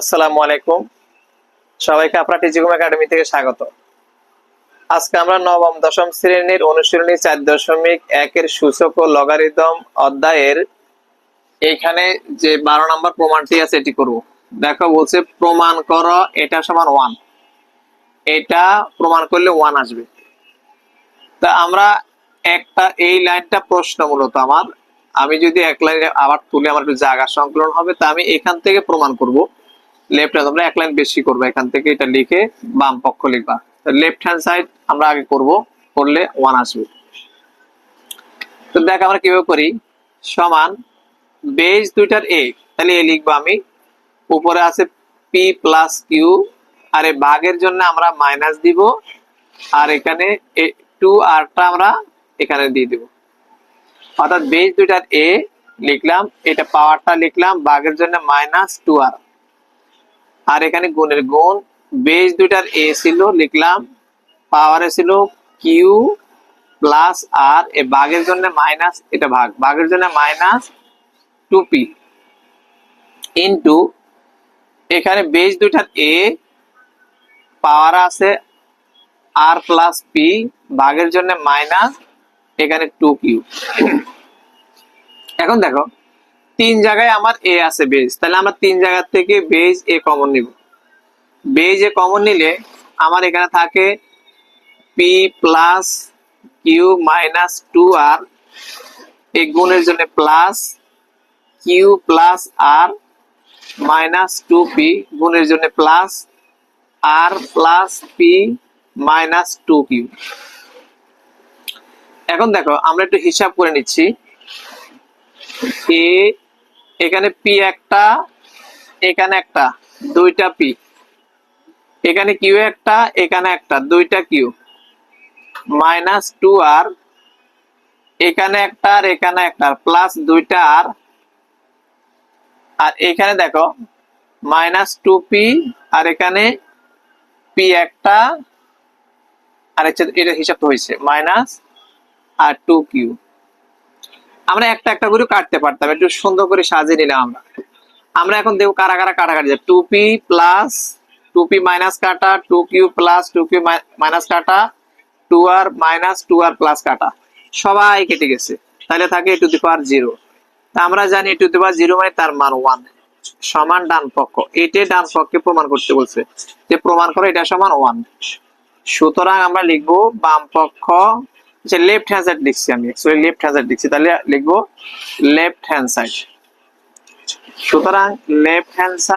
আসসালামু আলাইকুম। সবাইকে আপনার টিচিকুম একাডেমি থেকে স্বাগত। আজকে আমরা নবম, দশম শ্রেণির অনুশীলনী চার দশমিক একের সূচক ও লগারিদম অধ্যায়ের এইখানে যে বারো নম্বর প্রমাণটি আছে, এটি করব। দেখো, বলছে প্রমাণ করো, এটা সমান ওয়ান এটা প্রমাণ করলে ওয়ান আসবে। তা আমরা একটা, এই লাইনটা প্রশ্ন মূলত আমার। আমি যদি এক লাইনে আবার তুলে, আমার একটু জায়গা সংকলন হবে, তা আমি এখান থেকে প্রমাণ করব। লেফট আমরা এক লাইন বেশি করব, এখান থেকে এটা লিখে বাম পক্ষ লিখবা। লেফট হ্যান্ড সাইড আমরা আগে করব, করলে ওয়ান আসবে। তো দেখ আমরা কীভাবে করি? সমান বেজ দুইটার এ তাহলে এ লিখব আমি। উপরে আছে পি প্লাস কিউ আর এই ভাগের জন্য আমরা মাইনাস দিব, আর এখানে টু আরটা আমরা এখানে দিয়ে দিব। অর্থাৎ বেজ দুইটার এ লিখলাম, এটা পাওয়ারটা লিখলাম, ভাগের জন্য মাইনাস টু আর আর এখানে গুণের গুণ বেজ দুইটার এ ছিল, লিখলাম পাওয়ারে ছিল কিউ প্লাস আর এ বাঘের জন্য মাইনাস এটা ভাগ বাঘের জন্য মাইনাস টু পি ইন্টু এখানে বেজ দুইটার এ পাওয়ার আছে আর প্লাস পি ভাগের জন্য মাইনাস এখানে টু কিউ এখন দেখো তিন জায়গায় আমার এ আছে বেজ তাহলে আমরা তিন জায়গা থেকে বেজ এ কমন নিব। বেজ এ কমন নিলে আমার এখানে থাকে p plus q minus two r এই গুণের জন্য plus q plus r minus two p গুণের জন্য plus r plus p minus two q এখন দেখো, আমরা একটু হিসাব করে নিচ্ছি। এ এখানে পি একটা, এখানে একটা, দুইটা পি এখানে কিউ একটা, এখানে একটা, দুইটা কিউ মাইনাস টু আর এখানে একটা আর এখানে একটা প্লাস দুইটা আর আর এখানে দেখো, মাইনাস টু পি আর এখানে পি একটা, আর এটা হিসাব হয়েছে, মাইনাস আর টু কিউ আমরা একটা একটা করে কাটতে পারতাম, একটু সুন্দর করে সাজিয়ে নিলাম আমরা। আমরা এখন দেখব কারা কারা কাটাকাটি যায় two p plus two p minus কাটা two q plus two q minus কাটা two r minus two r plus কাটা। সবাই কেটে গেছে। তাহলে থাকে টু দি পাওয়ার জিরো তা আমরা জানি টু দি পাওয়ার জিরো মানে তার মান ওয়ান সমান ডান পক্ষ। এটাই ডান পক্ষে প্রমাণ করতে বলছে। যে প্রমাণ করো এটা সমান ওয়ান সুতরাং আমরা লিখব বাম পক্ষ আচ্ছা লেফট হ্যান্ড সাইড লিখছি আমি। অ্যাকচুয়ালি লেফট হ্যান্ড সাইড লিখছি। তাহলে লিখব লেফট হ্যান্ড সাইড সুতরাং লেফট হ্যান্ড সাইড